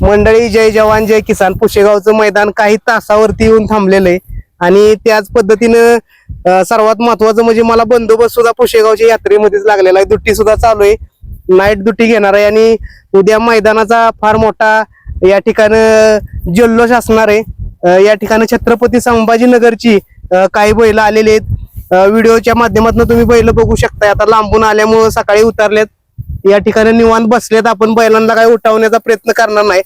मंडळी जय जवान जय किसान. पुशेगावचं मैदान काही तासावरती येऊन थांबलेलं आहे. आणि त्याच पद्धतीनं सर्वात महत्वाचं म्हणजे मला बंदोबस्त सुद्धा पुशेगावच्या यात्रेमध्येच लागलेला आहे. दुट्टी सुद्धा चालू आहे. नाईट दुट्टी घेणार आहे आणि उद्या मैदानाचा फार मोठा या ठिकाणी जल्लोष असणार आहे. या ठिकाणी छत्रपती संभाजीनगरची काही बैल आलेली आहेत. व्हिडिओच्या माध्यमातून तुम्ही बैल बघू शकता आता लांबून आल्यामुळं सकाळी उतरलेत. या ठिकाणी निवांत बसलेत. आपण बैलांना काही उठवण्याचा प्रयत्न करणार नाही.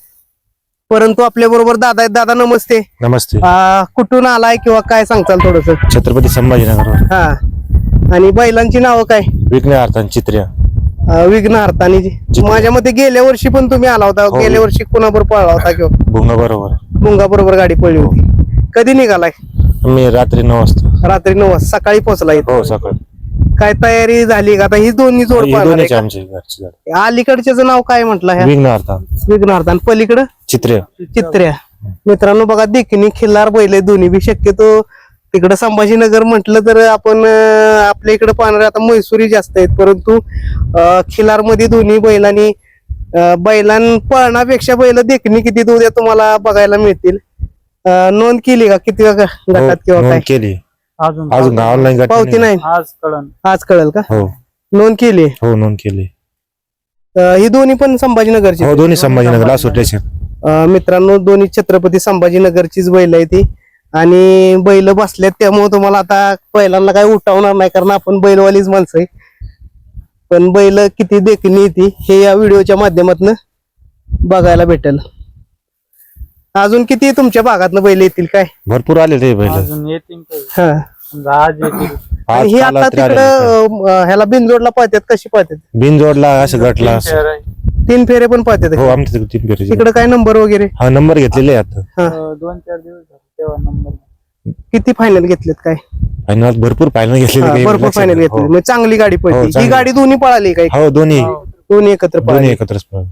परंतु आपल्या बरोबर दादा आहेत. दादा नमस्ते. नमस्ते. कुठून आलाय किंवा काय सांगताल थोडस? छत्रपती संभाजीनगर हा. आणि बैलांची नावं काय? विघ्न अर्थान चित्र्या. अं, विघ्नहर्ता आणि माझ्या मते गेल्या वर्षी पण तुम्ही आला होता. हो. गेल्या वर्षी कुणाबरोबर पळला होता किंवा? भुंग बरोबर. मुंगा बरोबर गाडी पळली होती. कधी निघालाय? मी रात्री नऊ वाजता. रात्री नऊ वाजता. सकाळी पोहोचला इथं. हो सकाळ. काय तयारी झाली का? आता ही दोन्ही जोड ही पाहणार आहे दोन्हीची का? आमची घरची गाडी अलीकडच्याच नाव काय म्हटलं ह्या? विघ्न अर्थान विघ्नहर्ता. आणि पलीकडं? चित्र्या चित्र्या मित्रांनो बघा देखणी खिल्लार बैल आहे दोन्ही. बी शक्यतो तिकडं संभाजीनगर म्हटलं तर आपण अं, आपल्या इकडे पाहणारे आता म्हैसुरी जास्त आहेत. परंतु खिलारमध्ये दोन्ही बैलांनी अं, बैलां पळण्यापेक्षा बैल देखणी किती उद्या तुम्हाला बघायला मिळतील. अं, नोंद केली का? किती हो, गटात किंवा काय? नोंद केली. अजून अजून ऑनलाईन पावती नाही. आज कळण. आज कळेल का? हो. नोंद केली? हो नोंद केली. अं, ही दोन्ही पण संभाजीनगरची हो दोन्ही संभाजीनगर लासू स्टेशन अं, मित्रांनो दोन्ही छत्रपती संभाजीनगरचीच बैल आहे ती. आणि बैल बसल्यात त्यामुळे तुम्हाला आता बैलांना काही उठवणार नाही कारण आपण बैलवालीच माणसं आहे. पण बैल किती देखणी ती हे या व्हिडिओच्या माध्यमातून बघायला भेटेल. अजून किती तुमच्या भागातनं बैल येतील काय? भरपूर आले रे पहिले अजून येतील काही. हा. समजा आज येतील आणि आज ही आता तिकडं अं, ह्याला बिनजोडला पाहतात कशी पाहतात बिनजोडला असं गटला तीन फेर आहे. तीन फेरे पण पाहतात हो आमच्या तिकडे तीन फेरीचे तिकडे काय नंबर वगैरे? हा नंबर घेतलेले आहे आता. हा. अं, दोन चार दिवस झाले तेव्हा नंबर किती फायनल घेतलेत काय? फायनल भरपूर फायनल घेतलेले हा, काही भरपूर लक्षात फायनल नाही. घेतली हो. म्हणजे चांगली गाडी पडली ही चांगली. गाडी दोन्ही पळाली काय हो दोन्ही. दोन्ही एकत्र दोन्ही पळाली. एकत्रच पळाले.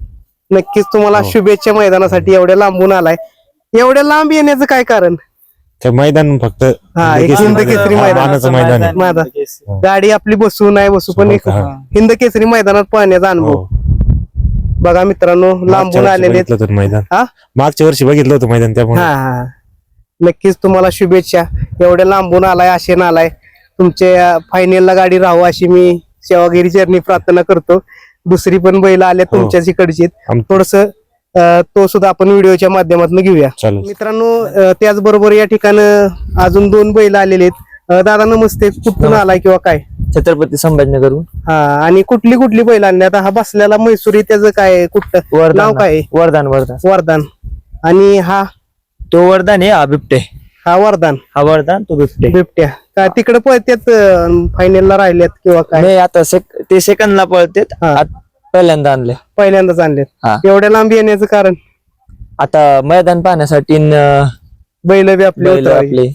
नक्कीच तुम्हाला हो. शुभेच्छा मैदानासाठी एवढ्या लांबून आलाय. एवढ्या लांब येण्याचं काय कारण? ते मैदान फक्त हा, एक केसरी हिंद मैदान. केसरी हा, मैदान. मानाचं मैदान आहे. मैदान. केसरी. गाडी आपली बसू नाही बसू पण एक हा. हिंद केसरी मैदानात अनुभव हो. बघा मित्रांनो मागच्या लांबून वर्षी आलेले आहेत. बघितलं होतं मैदान हा? मागच्या वर्षी बघितलं होतं मैदान त्यामुळे हा हा नक्कीच तुम्हाला शुभेच्छा एवढ्या लांबून आलाय आशेन आलाय तुमच्या फायनलला गाडी राहू अशी मी सेवागिरी चरणी प्रार्थना करतो दुसरी पण बैल आल्या हो. तुमच्याच इकडची आम- थोडस तो सुद्धा आपण व्हिडिओच्या माध्यमातून घेऊया. मित्रांनो त्याचबरोबर या ठिकाणी अजून दोन बैल आलेले आहेत. दादा नमस्ते. कुठून आलाय किंवा काय? छत्रपती संभाजीनगरहून. हा आणि कुठली कुठली बैल आणली? आता हा बसलेला मैसुरी त्याचं काय कुठलं? नाव काय? वरदान वरदान. वरदान. आणि हा? तो वरदान आहे हा बिबटे. हा वरदान. हा वरदान तो बिबटे. बिबट्या. काय तिकडे पळत्यात फायनलला राहिल्यात किंवा काय? आता ते सेकंदला पळते हा. पहिल्यांदा आणले. पहिल्यांदाच आणलेत. हा. एवढ्या लांब येण्याचं कारण? आता मैदान पाहण्यासाठी न, बैल बी आपले बैल उतरावे. आपले.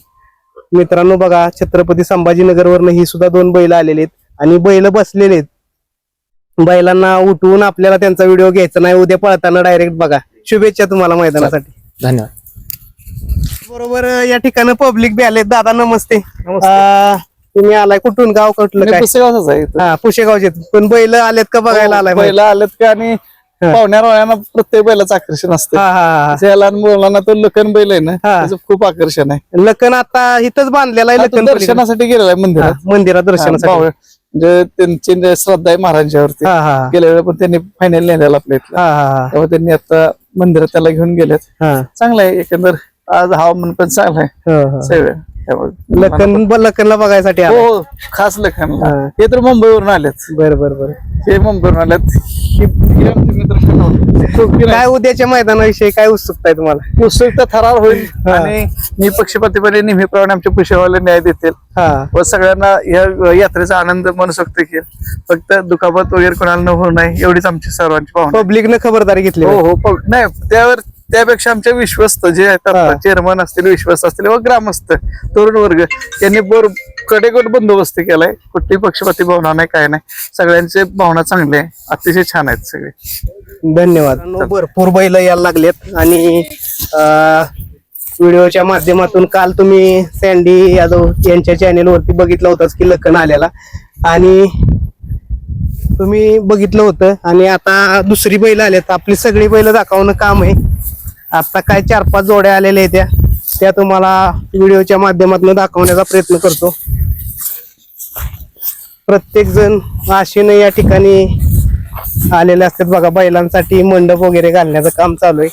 मित्रांनो बघा छत्रपती संभाजीनगर वरनं ही सुद्धा दोन बैल आलेले आहेत आणि बैल बसलेले आहेत. बैलांना उठवून आपल्याला त्यांचा व्हिडिओ घ्यायचा नाही उद्या पळताना डायरेक्ट बघा. शुभेच्छा तुम्हाला मैदानासाठी. धन्यवाद. बरोबर अं, या ठिकाणी पब्लिक बी आलेत. दादा नमस्ते. अं, तुम्ही आलाय कुठून गाव कुठलं काय? पुसेगावचाच आहे. हा पुशेगावचे पण बैल आलेत का बघायला आलाय बैल आलेत का आणि हा. पाहुण्या रावळ्यांना प्रत्येक बैलाचं आकर्षण असतं. हा हा हा आणि मुलांना तो लखन बैल आहे ना हा. त्याचं खूप आकर्षण आहे. लखन आता इथंच बांधलेला आहे हा, लखन पलीकडे. दर्शनासाठी गेलेला आहे हा, मंदिरात मंदिरात हा, दर्शनासाठी पाहुणे- म्हणजे त्यांची श्रद्धा आहे महाराजांवरती हा हा. गेल्या वेळेला पण त्यांनी फायनल नेलेला आपल्या इथला. हा हा तेव्हा त्यांनी आता मंदिरात त्याला घेऊन गेलेत. हा. चांगलं आहे एकंदर. आज हवामान पण चांगलं आहे. हा, हा. सगळं. लखन लखनला बघायसाठी हो. हो, खास लखनला हा. हे तर मुंबईवरून आलेत. बर बर बर. हे मुंबईवरून आलेत. हे- हे आमचे मित्र ठरवले. काय उद्याच्या मैदानाविषयी काय उत्सुकता आहे तुम्हाला? उत्सुकता थरार होईल. हा. आणि मी पक्षपातीपणे नेहमीप्रमाणे आमच्या पुष्यवाले न्याय देतील. हा. व सगळ्यांना या यात्रेचा आनंद मनसोक्त घेईल फक्त दुखापत वगैरे कोणाला न होऊ नये एवढीच आमची सर्वांची भावना पब्लिकनं खबरदारी घेतली हो हो नाही त्यावर त्यापेक्षा आमच्या विश्वस्त जे हा. आहेत चेअरमन असतील विश्वस्त असतील व ग्रामस्थ तरुण वर्ग यांनी बर कडेकोट बंदोबस्त केलाय. कुठली पक्षपाती भावना नाही काय नाही. सगळ्यांचे भावना चांगले आहे. अतिशय छान आहेत सगळे. धन्यवाद. भरपूर बैल यायला लागलेत आणि व्हिडिओच्या माध्यमातून काल तुम्ही सँडी यादव यांच्या चॅनेल वरती बघितलं होताच की लखन आलेला. आणि तुम्ही बघितलं होतं. आणि आता दुसरी बैल आल्यात आपली सगळी बैल दाखवणं काम आहे. आता काय चार पाच जोड्या आलेल्या आहेत त्या. त्या तुम्हाला व्हिडिओच्या माध्यमातून दाखवण्याचा प्रयत्न करतो. प्रत्येक जण आशेनं या ठिकाणी आलेले असतात बघा. बैलांसाठी मंडप वगैरे घालण्याचं काम चालू आहे.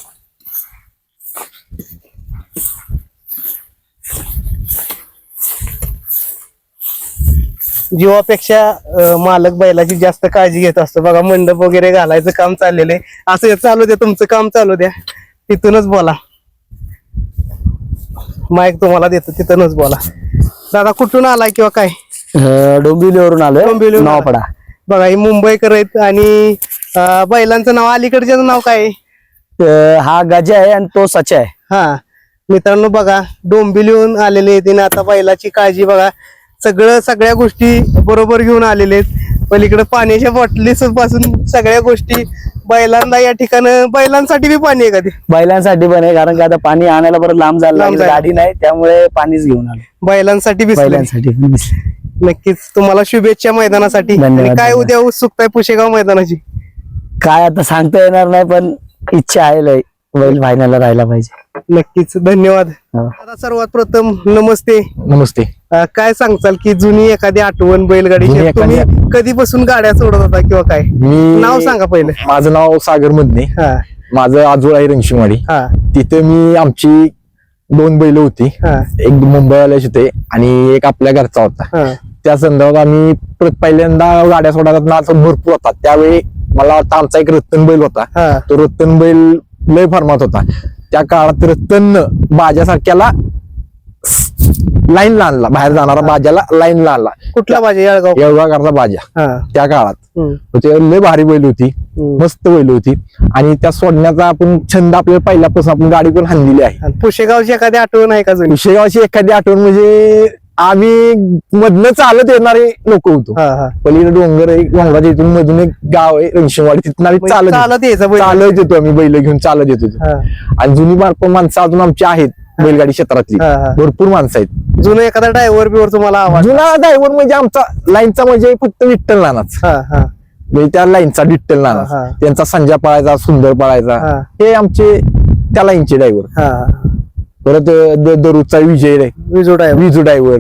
जीवापेक्षा मालक बैलाची जास्त काळजी घेत असतो. बघा मंडप वगैरे घालायचं काम चाललेलं आहे. असं चालू द्या तुमचं काम चालू द्या. तिथूनच बोला. माईक तुम्हाला देतो तिथूनच बोला. दादा कुठून आलाय किंवा काय? डोंबिवलीवरून आलोय. डोंबिवलीवरून आलाय. नावपडा. बघा ही मुंबईकर आहेत आणि बैलांचं नाव अलीकडच्याचं नाव काय? हा गजा आहे आणि तो सचा आहे. हा. मित्रांनो बघा डोंबिवलीहून आलेले आहेत आता बैलाची काळजी बघा. सगळं सगळ्या गोष्टी बरोबर घेऊन आलेले आहेत पलीकडे पाण्याच्या बॉटली पासून सगळ्या गोष्टी बैलांना या ठिकाणी बैलांसाठी बी पाणी आहे का ते बैलांसाठी पण आहे कारण का आता पाणी आणायला परत लांब जायला लांब. गाडी नाही त्यामुळे पाणीच घेऊन आलो बैलांसाठी बी बैलांसाठी पण. नक्कीच तुम्हाला शुभेच्छा मैदानासाठी धन्यवाद, आणि काय धन्यवाद. उद्या उत्सुकता आहे पुशेगाव मैदानाची काय आता सांगता येणार नाही पण इच्छा आहे लय बैल फायनलला राहायला पाहिजे नक्कीच धन्यवाद. हो. आता सर्वात प्रथम नमस्ते. नमस्ते. अं, काय सांगचाल की जुनी एखादी आठवण बैलगाडीची जुनी तुम्ही कधीपासून गाड्या सोडत होता किंवा काय? मी नाव सांगा पहिले. माझं नाव सागर मधने हा. माझं आजोळ आहे रंगशिंगवाडी. हा. तिथे मी आमची दोन बैल होती. हा. एक मुंबईवाल्याची होते आणि एक आपल्या घरचा होता. हा. त्या संदर्भात आम्ही पहिल्यांदा गाड्या सोडतात ना असं भरपूर होता. त्यावेळी मला वाटतं आमचा एक रत्तन बैल होता. हा. तो रत्तन बैल लय फर्मात होता. त्या काळात रत्तन बाजासारख्याला लाईन आणला. बाहेर जाणारा बाजाला लाईन आणला. कुठला पाहिजे येळगाव? करता बाजा. त्या काळात. ते लय भारी बैल होती. मस्त बैल होती. आणि त्या सोडण्याचा आपण छंद आपल्याला पहिल्यापासून आपण गाडी पण हाणलेली आहे. पुशेगावची एखादी आठवण आहे का जुनी? शेगावची एखादी आठवण म्हणजे आम्ही मधनं चालत येणारे लोक होतो. हा हा. पलीकडे डोंगर आहे डोंगराच्या इथून मधून एक गाव आहे रणशिंगवाडी तिथून आम्ही चालत येतो. चालत यायचं बैल. चालत येतो आम्ही बैल घेऊन चालत येतो हा, आणि जुनी बारपण माणसं अजून आमची आहेत बैलगाडी क्षेत्रातली. हा, हा. भरपूर माणसं आहेत. जुनं एखादा ड्रायव्हर बिवर तुम्हाला आवाज? जुना ड्रायव्हर म्हणजे आमचा लाईनचा म्हणजे फक्त विठ्ठल नानाच. हा हा. म्हणजे त्या लाईनचा विठ्ठल हा, नाना हा. त्यांचा संजय पळायचा सुंदर पळायचा. हा. हे आमचे त्या लाईनचे ड्रायव्हर हा. परत द- दररोजचा विजय रे विजू ड्रायव्हर विजू ड्रायव्हर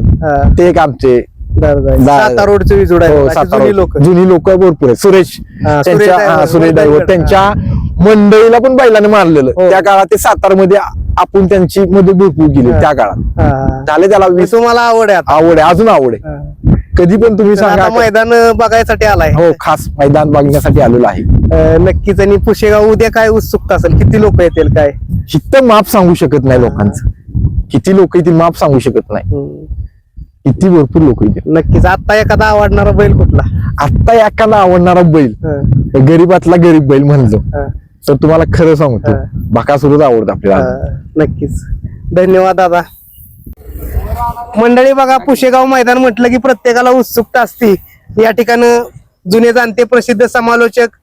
ते एक आमचे. दा- रोडचे विजू हो, ड्रायव्हर सातारा जुनी लोक. जुनी लोक भरपूर आहेत. सुरेश. हा, सुरेश त्यांच्या driver, हा, सुरेश मुंबईकर, ड्रायव्हर त्यांच्या मंडळीला पण बैलाने मारलेलं. हो. त्या काळात ते सातारमध्ये आपण त्यांची मदत भरपूर केली हा. त्या काळात. झाले त्याला वीस तुम्हाला आवड आहे आता. आवड आहे. अजून आवड आहे. कधी पण तुम्ही सांगा मैदान बघायसाठी आलाय. हो खास मैदान बघण्यासाठी आलेलो आहे. नक्कीच. आणि पुशेगाव उद्या काय उत्सुकता असेल? किती लोक येतील काय? इथं माप सांगू शकत नाही लोकांचं. किती लोक येतील माप सांगू शकत नाही. किती भरपूर लोक येतील. नक्कीच. आता एखादा आवडणारा बैल कुठला? आता एखादा आवडणारा बैल. गरीबातला गरीब बैल म्हणलो. तर तुम्हाला खरं सांगतो. बाकासुरच आवडतं आपल्याला. नक्कीच. धन्यवाद दादा. मंडळी बघा पुशेगाव मैदान म्हटलं की प्रत्येकाला उत्सुकता असते. या ठिकाणी जुने जाणते प्रसिद्ध समालोचक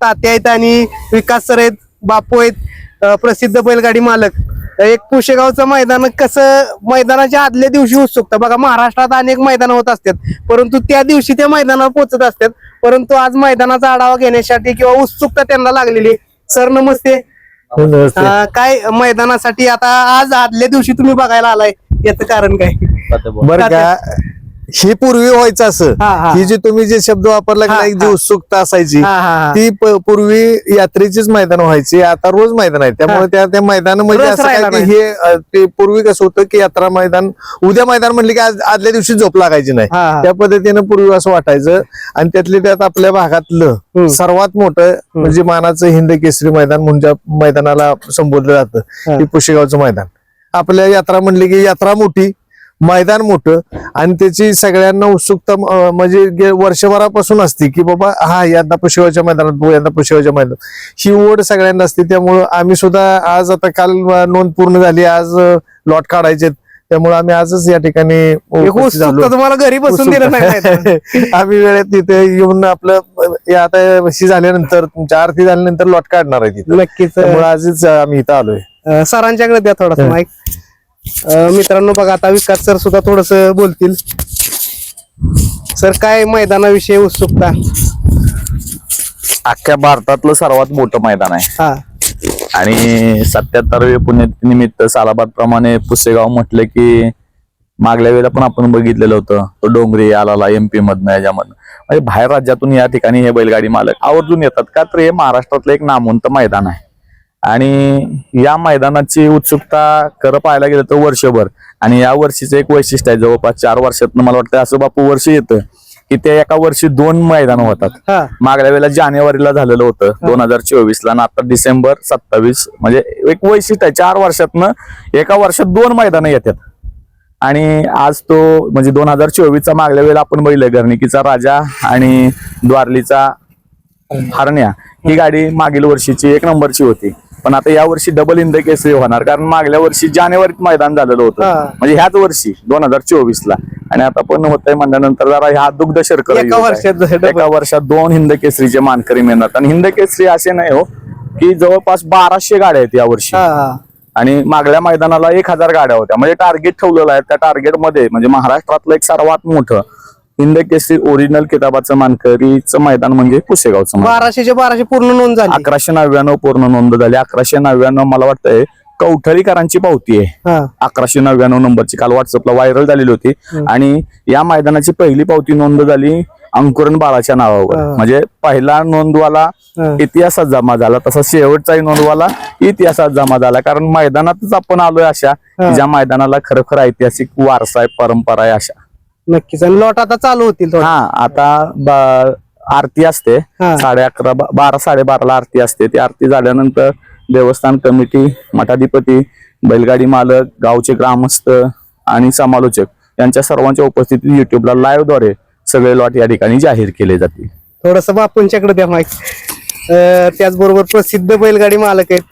तात्या आहेत आणि विकास सर आहेत बापू आहेत प्रसिद्ध बैलगाडी मालक. एक पुशेगावचं मैदान कसं मैदानाच्या आदल्या दिवशी उत्सुकता. बघा महाराष्ट्रात अनेक मैदान होत असतात परंतु त्या दिवशी त्या मैदानावर पोहोचत असतात. परंतु आज मैदानाचा आढावा घेण्यासाठी किंवा उत्सुकता त्यांना लागलेली. सर नमस्ते. अं, काय मैदानासाठी आता आज आदल्या दिवशी तुम्ही बघायला आलाय? याचं कारण काय? बर का ही पूर्वी व्हायचं असं. हा, हा. ही जी तुम्ही जे शब्द वापरला की हा, जी. उत्सुकता असायची हा, हा, हा. ती पूर्वी यात्रेचीच मैदान व्हायची. आता रोज मैदान आहे. त्यामुळे त्या त्या मैदान म्हणजे असं काय की हे ते पूर्वी कसं होतं की यात्रा मैदान उद्या मैदान म्हणले की आज आदल्या दिवशी झोप लागायची नाही. हा, हा. त्या पद्धतीनं पूर्वी असं वाटायचं. आणि त्यातले त्यात आपल्या भागातलं सर्वात मोठं म्हणजे मानाचं हिंद केसरी मैदान म्हणजे मैदानाला संबोधलं जातं. हा. की पुशेगावचं मैदान. आपल्या यात्रा म्हणली की यात्रा मोठी मैदान मोठं आणि त्याची सगळ्यांना उत्सुकता म्हणजे वर्षभरापासून असते की बाबा हा यंदा पुशेगावच्या मैदानात बघू यंदा पुशेगावच्या मैदानात. ही ओढ सगळ्यांना असते त्यामुळं आम्ही सुद्धा आज आता काल नोंद पूर्ण झाली आज लॉट काढायचे त्यामुळे आम्ही आजच या ठिकाणी तुम्हाला घरी बसून दिलं नाही. आम्ही वेळेत तिथे येऊन आपलं आता झाल्यानंतर तुमच्या आरती झाल्यानंतर लॉट काढणार आहे तिथे. नक्कीच. आजच आम्ही इथं आलोय. सरांच्याकडे द्या थोडासा माईक मित्रांनो बघा आता विकास सर सुद्धा थोडस बोलतील. सर काय मैदानाविषयी उत्सुकता? अख्ख्या भारतातलं सर्वात मोठं मैदान आहे. हा. आणि सत्याहत्तरावे पुण्यनिमित्त सालाबाद प्रमाणे पुसेगाव म्हटलं की मागल्या वेळेला पण आपण बघितलेलं होतं. तो डोंगरी आलाला एमपी मधनं याच्यामधनं म्हणजे बाहेर राज्यातून या ठिकाणी हे बैलगाडी मालक आवर्जून येतात. का तर हे महाराष्ट्रातलं एक नामवंत मैदान आहे. आणि या मैदानाची उत्सुकता खरं पाहायला गेलं तर वर्षभर. आणि या वर्षीचं एक वैशिष्ट्य आहे जवळपास चार वर्षात मला वाटतं असं बापू वर्ष येतं की ते एका वर्षी दोन मैदान होतात. मागल्या वेळेला जानेवारीला झालेलं होतं दोन हजार चोवीस ला आता डिसेंबर सत्तावीस म्हणजे एक वैशिष्ट्य आहे चार वर्षातनं एका वर्षात दोन मैदानं येतात. आणि आज तो म्हणजे दोन हजार चोवीसचा मागल्या वेळेला आपण बघितलं गर्निकीचा राजा आणि द्वारलीचा हरण्या ही गाडी मागील वर्षीची एक नंबरची होती. पण आता या वर्षी डबल इंद केसरी होणार. कारण मागल्या वर्षी जानेवारीत मैदान झालेलं होतं. म्हणजे ह्याच वर्षी दोन हजार चोवीस ला आणि आता पण होत आहे म्हणल्यानंतर जरा ह्या दुग्ध शर्करा एका वर्षात दोन हिंद केसरीचे मानकरी मिळणार. आणि हिंद केसरी असे नाही हो की जवळपास बाराशे गाड्या आहेत या वर्षी. आणि मागल्या मैदानाला एक हजार गाड्या होत्या. म्हणजे टार्गेट ठेवलेलं आहे. त्या टार्गेटमध्ये म्हणजे महाराष्ट्रातलं एक सर्वात मोठं हिंद केसरी ओरिजिनल किताबाचं मानकरीचं मैदान म्हणजे पुसेगावचं मैदान. बाराशेचे बाराशे पूर्ण नोंद झाली. अकराशे नव्याण्णव पूर्ण नोंद झाली. अकराशे नव्याण्णव मला वाटतंय कवठळीकरांची पावती आहे. हा. अकराशे नव्याण्णव नंबरची. काल व्हॉट्सअपला व्हायरल झालेली होती. आणि या मैदानाची पहिली पावती नोंद झाली अंकुरन बाळाच्या नावावर. हा. म्हणजे पहिला नोंदवाला हा. इतिहासात जमा झाला. तसा शेवटचाही नोंदवाला इतिहासात जमा झाला. कारण मैदानातच आपण आलोय अशा. की ज्या मैदानाला खरोखर ऐतिहासिक वारसा आहे परंपरा आहे अशा. नक्कीच. आणि लॉट आता चालू होतील थोडं. हा आता ब- आरती असते. हा. साडे अकरा बा- बारा साडेबाराला आरती असते. ती आरती झाल्यानंतर देवस्थान कमिटी मठाधिपती बैलगाडी मालक गावचे ग्रामस्थ आणि समालोचक यांच्या सर्वांच्या उपस्थितीत युट्यूबला लाईव्हद्वारे सगळे लॉट या ठिकाणी जाहीर केले जातील. थोडस बापूंच्याकडे द्या अं, त्याचबरोबर प्रसिद्ध बैलगाडी मालक आहेत.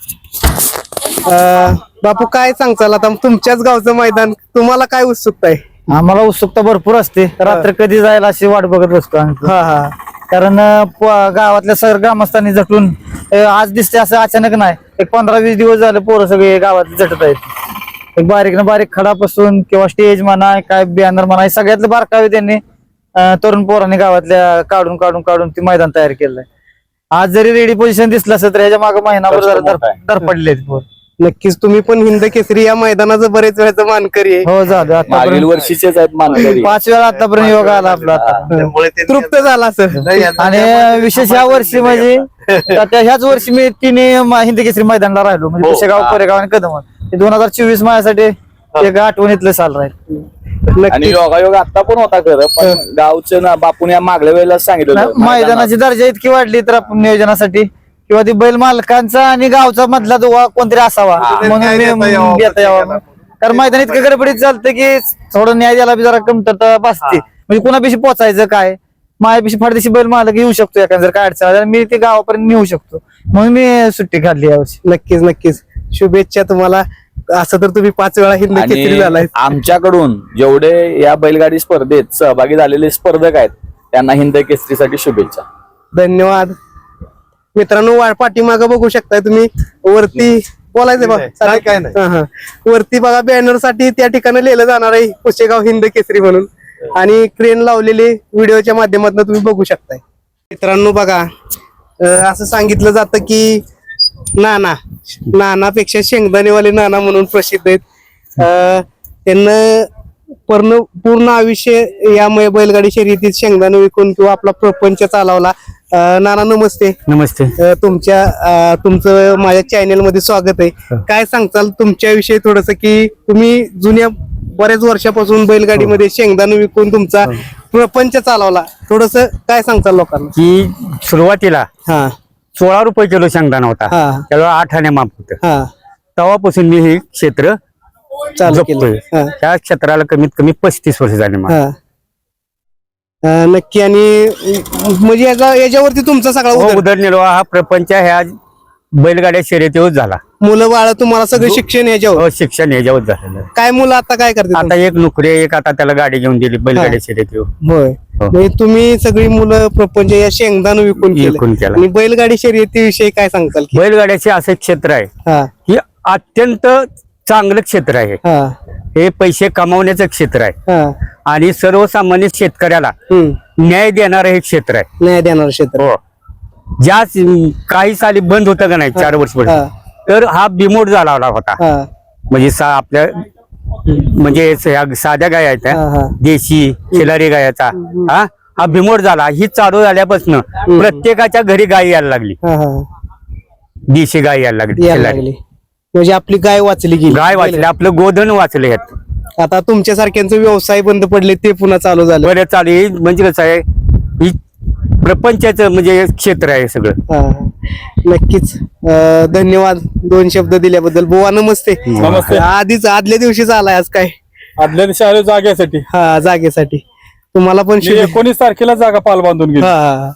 अं, बापू काय सांगचाल आता तुमच्याच गावचं मैदान तुम्हाला काय उत्सुकता आहे? आम्हाला उत्सुकता भरपूर असते. रात्र कधी जायला अशी वाट बघत बसतो आम्ही. हा हा. कारण अं, प- गावातल्या सर ग्रामस्थांनी झटून अं, आज दिसते असं अचानक नाही. एक पंधरा वीस दिवस झाले पोरं सगळे गावात झटत आहेत. एक बारीक ना बारीक खडापासून किंवा स्टेज म्हणा काय बॅनर म्हणा हे सगळ्यातले बारकावे त्यांनी अं, तरुण पोरांनी गावातल्या काढून काढून काढून ते मैदान तयार केलंय. आज जरी रेडी पोझिशन दिसलं असतं तर ह्याच्या मागे महिनाभर जरा धर-. धरपडले आहेत पोरं. नक्कीच तुम्ही पण हिंद केसरी या मैदानाचं बरेच वेळाचं मानकरी आहे. हो झालं. मागील आतापर्यंत वर्षीचेच आहेत मानकरी. पाच वेळा आतापर्यंत योग आला आपला आता. तृप्त झाला सर आणि विशेष या वर्षी म्हणजे त्या- ह्याच वर्षी मी तिन्ही म- हिंद केसरी मैदानाला राहिलो. म्हणजे हो. पुसेगाव कोरेगाव आणि कदम. दोन हजार चोवीस माझ्यासाठी एक आठवणीतलं साल राहील. आणि नक्कीच योगायोग आता पण होता खरं पण गावचं ना बापून या मागल्या वेळेला सांगितलं होतं. मैदानाची दर्जा इतकी वाढली तर आपण नियोजनासाठी किंवा ती बैल मालकांचा आणि गावचा मधला दुवा कोणतरी असावा. म्हणून मी देता यावा. कारण मैदान इतकं गडबडीत चालतं की थोडं न्याय द्यायला बी जरा कमतरता भासते. म्हणजे कुणापेशी पोचायचं काय? मायापेशी फाडदेशी बैल मालक येऊ शकतो एखादं जर काय अडचण आली मी ते गावापर्यंत नेऊ शकतो. म्हणून मी सुट्टी काढली यावर्षी. नक्कीच नक्कीच. शुभेच्छा तुम्हाला. असं तर तुम्ही पाच वेळा हिंद केसरी आणि झालाय. आमच्याकडून जेवढे या बैलगाडी स्पर्धेत सहभागी झालेले स्पर्धक आहेत त्यांना हिंद केसरीसाठी शुभेच्छा. धन्यवाद. मित्रांनो पाठीमागं बघू शकताय तुम्ही. वरती बोलायचं बघ. काय नाही. वरती बघा बॅनरसाठी त्या ठिकाणी लिहिलं जाणार आहे पुशेगाव हिंद केसरी म्हणून. आणि क्रेन लावलेली व्हिडिओच्या माध्यमातून तुम्ही बघू शकताय. मित्रांनो बघा असं सांगितलं जातं की नाना नानापेक्षा शेंगदाणेवाले नाना म्हणून प्रसिद्ध आहेत. त्यांना पूर्ण पूर्ण आयुष्य या मै- बैलगाडी शर्यतीत शेंगदाणे विकून किंवा आपला प्रपंच चालवला. नाना नमस्ते. नमस्ते. अं, तुमच्या अं, तुमचं माझ्या चॅनलमध्ये स्वागत आहे. काय सांगताल तुमच्याविषयी थोडस की तुम्ही जुन्या बऱ्याच वर्षापासून बैलगाडीमध्ये शेंगदाणे विकून तुमचा प्रपंच चालवला. थोडस काय सांगताल लोकांना? की सुरुवातीला हा. सोळा रुपये किलो शेंगदाणा होता. हा. त्यावेळेला आठ आणे माप होत. हा. तेव्हापासून मी हे क्षेत्र चालू केलं. जपतोय. हा. त्या क्षेत्राला कमीत कमी पस्तीस वर्ष झाले मला. हा. अं, नक्की आणि म्हणजे याचा याच्यावरती तुमचा सगळा हो उदर- उदरनिर्वाह हा प्रपंच ह्या बैलगाड्या शर्यतीवर झाला. मुलं बाळ तुम्हाला सगळं शिक्षण याच्यावर? हो शिक्षण ह्याच्यावर झालेलं आहे. काय मुलं आता काय करतात आता एक नोकरी आहे, एक आता त्याला गाडी घेऊन दिली बैलगाड्या शर्यतीवर. होय. हो. म्हणजे तुम्ही सगळी मुलं प्रपंच या शेंगदाणा विकून केलं विकून केला. आणि बैलगाडी शर्यतीविषयी काय सांगताल की? बैलगाड्याचे असे क्षेत्र आहे हा. की अत्यंत चांगलं क्षेत्र आहे. हा. पैसे कमावण्याचं क्षेत्र आहे. हा. आणि सर्वसामान्य शेतकऱ्याला न्याय देणारं हे क्षेत्र आहे. न्याय देणार क्षेत्र हो. ज्या काही साली बंद होतं का नाही चार वर्ष तर हा बिमोड झाला होता. म्हणजे आपल्या म्हणजे साध्या गाय आहेत. देशी खिलारी गायाचा हा? हा बिमोड झाला. ही चालू झाल्यापासून प्रत्येकाच्या घरी गाय यायला लागली. देशी गाय यायला. लागली. म्हणजे आपली गाय वाचली गेली. गाय वाचले आपलं गोधन वाचले यात आता तुमच्या सारख्यांचे व्यवसाय बंद पडले ते पुन्हा चालू झालं. बरं चालू म्हणजे कसं आहे ही प्रपंचाचं म्हणजे क्षेत्र आहे सगळं. हा. नक्कीच. अं, धन्यवाद दोन शब्द दिल्याबद्दल. बुवा नमस्ते. नमस्ते. आधीच आदल्या दिवशीच आलाय आज काय? आदल्या दिवशी आलो जागेसाठी. हा जागेसाठी. तुम्हाला पण मी शुभे- एकोणीस तारखेला जागा पाल बांधून गेली हा.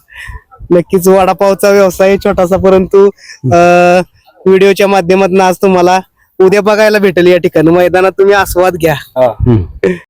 नक्कीच वडापावचा व्यवसाय छोटासा परंतु अं, व्हिडिओच्या माध्यमातून आज तुम्हाला उद्या बघायला भेटेल या ठिकाणी. मैदानात तुम्ही आस्वाद घ्या.